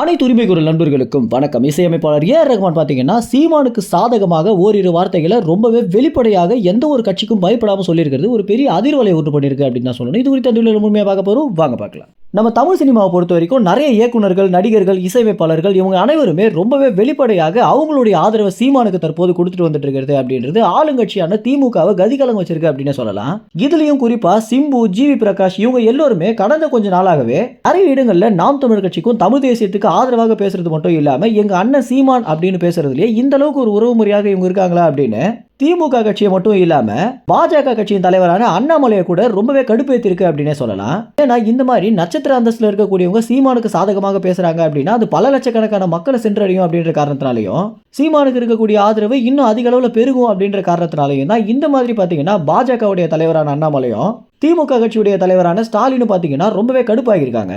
அனைத்து உரிமை குரல் நண்பர்களுக்கும் வணக்கம். இசையமைப்பாளர் ஏ ரகுமான் ரஹ்மான் பார்த்தீங்கன்னா சீமானுக்கு சாதகமாக ஓரிரு வார்த்தைகளை ரொம்பவே வெளிப்படையாக எந்த ஒரு கட்சிக்கும் பயப்படாமல் சொல்லியிருக்கிறது. ஒரு பெரிய அதிர்வலை ஒன்று பண்ணியிருக்கு அப்படின்னு நான் சொல்லணும். இது குறித்து அந்த முழுமையாக பார்க்க போகிறோம் வாங்க பார்க்கலாம். நம்ம தமிழ் சினிமாவை பொறுத்த வரைக்கும் நிறைய இயக்குனர்கள் நடிகர்கள் இசையமைப்பாளர்கள் இவங்க அனைவருமே ரொம்பவே வெளிப்படையாக அவங்களுடைய ஆதரவை சீமானுக்கு தற்போது கொடுத்துட்டு வந்துட்டு இருக்கிறது அப்படின்றது ஆளுங்கட்சியான திமுகவை கதிகலங்க வச்சிருக்கு அப்படின்னு சொல்லலாம். இதுலயும் குறிப்பா சிம்பு ஜிவி பிரகாஷ் இவங்க எல்லோருமே கடந்த கொஞ்ச நாளாகவே நிறைய இடங்கள்ல நாம் தமிழர் கட்சிக்கும் தமிழ் தேசியத்துக்கு ஆதரவாக பேசுறது மட்டும் இல்லாம எங்க அண்ணன் சீமான் அப்படின்னு பேசுறதுலயே இந்த அளவுக்கு ஒரு உறவு முறையாக இவங்க இருக்காங்களா அப்படின்னு திமுக கட்சியை மட்டும் இல்லாம பாஜக கட்சியின் தலைவரான அண்ணாமலையை கூட ரொம்பவே கடுப்பேத்திருக்கு அப்படின்னே சொல்லலாம். ஏன்னா இந்த மாதிரி நட்சத்திர அந்தஸ்துல இருக்கக்கூடியவங்க சீமானுக்கு சாதகமாக பேசுறாங்க அப்படின்னா அது பல லட்சக்கணக்கான மக்களை சென்றடையும் அப்படின்ற காரணத்தினாலையும் சீமானுக்கு இருக்கக்கூடிய ஆதரவு இன்னும் அதிக அளவில் பெருகும் அப்படின்ற காரணத்தினாலையும் தான் இந்த மாதிரி பார்த்தீங்கன்னா பாஜகவுடைய தலைவரான அண்ணாமலையும் திமுக கட்சியுடைய தலைவரான ஸ்டாலினும் பார்த்தீங்கன்னா ரொம்பவே கடுப்பாகியிருக்காங்க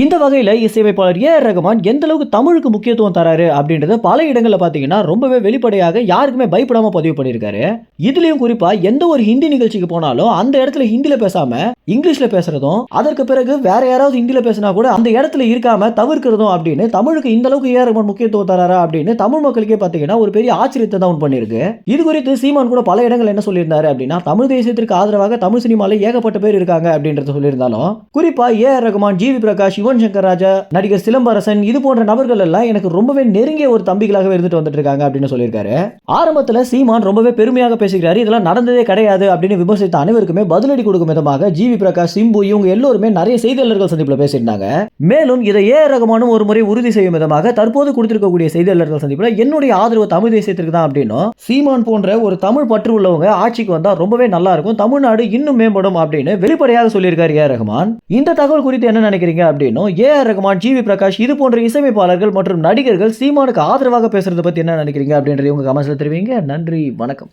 இந்த வகையில் இசையமைப்பாளர் ஏ ரகுமான் எந்த அளவுக்கு தமிழுக்கு முக்கியத்துவம் தராரு அப்படின்றது பல இடங்களில் பார்த்தீங்கன்னா ரொம்பவே வெளிப்படையாக யாருக்குமே பயப்படாமல் பதிவு பண்ணியிருக்காரு. இதுலயும் குறிப்பா எந்த ஒரு ஹிந்தி நிகழ்ச்சிக்கு போனாலும் அந்த இடத்துல ஹிந்தியில் பேசாமல் இங்கிலீஷ்ல பேசுறதும் அதற்கு பிறகு வேற யாராவது ஹிந்தில பேசினா கூட அந்த இடத்துல இருக்காம தவிர்க்கிறதும் அப்படின்னு தமிழுக்கு இந்த அளவுக்கு ஏ ஆர் ரகுமான் முக்கியத்துவம் தராரா அப்படின்னு தமிழ் மக்களுக்கே பார்த்தீங்கன்னா ஒரு பெரிய ஆச்சரியத்தை தான் உண்டு பண்ணியிருக்கு. இது குறித்து சீமான் கூட பல இடங்கள் என்ன சொல்லியிருந்தாரு அப்படின்னா தமிழ் தேசியத்திற்கு ஆதரவாக தமிழ் சினிமாவில் ஏகப்பட்ட பேர் இருக்காங்க அப்படின்றத சொல்லியிருந்தாலும் குறிப்பா A R Rahman GV Prakash Yuvan Shankar Raja நடிகர் சிலம்பரசன் இது போன்ற நபர்கள் எல்லாம் எனக்கு ரொம்பவே நெருங்கிய ஒரு தம்பிகளாக இருந்துட்டு வந்துட்டு இருக்காங்க அப்படின்னு சொல்லியிருக்காரு. ஆரம்பத்துல சீமான் ரொம்பவே பெருமையாக பேசுகிறாரு இதெல்லாம் நடந்ததே கிடையாது அப்படின்னு விமர்சித்த அனைவருக்குமே பதிலடி கொடுக்கும் விதமாக ஜிவி பிரகாஷ் சிம்பு இவங்க எல்லோருமே நிறைய செய்தியாளர்கள் சந்திப்புல பேசியிருந்தாங்க. மேலும் இதை ஏ ரகமானும் ஒரு முறை உறுதி செய்யும் விதமாக தற்போது கொடுத்திருக்கக்கூடிய செய்தியாளர்கள் சந்திப்புல என்னுடைய ஆதரவு தமிழ் தேசியத்திற்கு தான் அப்படின்னும் சீமான் போன்ற ஒரு தமிழ் பற்று உள்ளவங்க ஆட்சிக்கு வந்தால் ரொம்பவே நல்லா இருக்கும் தமிழ்நாடு இன்னும் மேம்படும் அப்படின்னு வெளிப்படையாக சொல்லியிருக்காரு ஏ ஆர் ரகுமான். இந்த தகவல் குறித்து என்ன நினைக்கிறீங்க அப்படின்னு அப்படின்னும் A R Rahman GV Prakash இது போன்ற இசையமைப்பாளர்கள் மற்றும் நடிகர்கள் சீமானுக்கு ஆதரவாக பேசுறதை பத்தி என்ன நினைக்கிறீங்க அப்படின்றது உங்கள் கமெண்ட்ஸில் தெரிவிங்க. நன்றி வணக்கம்.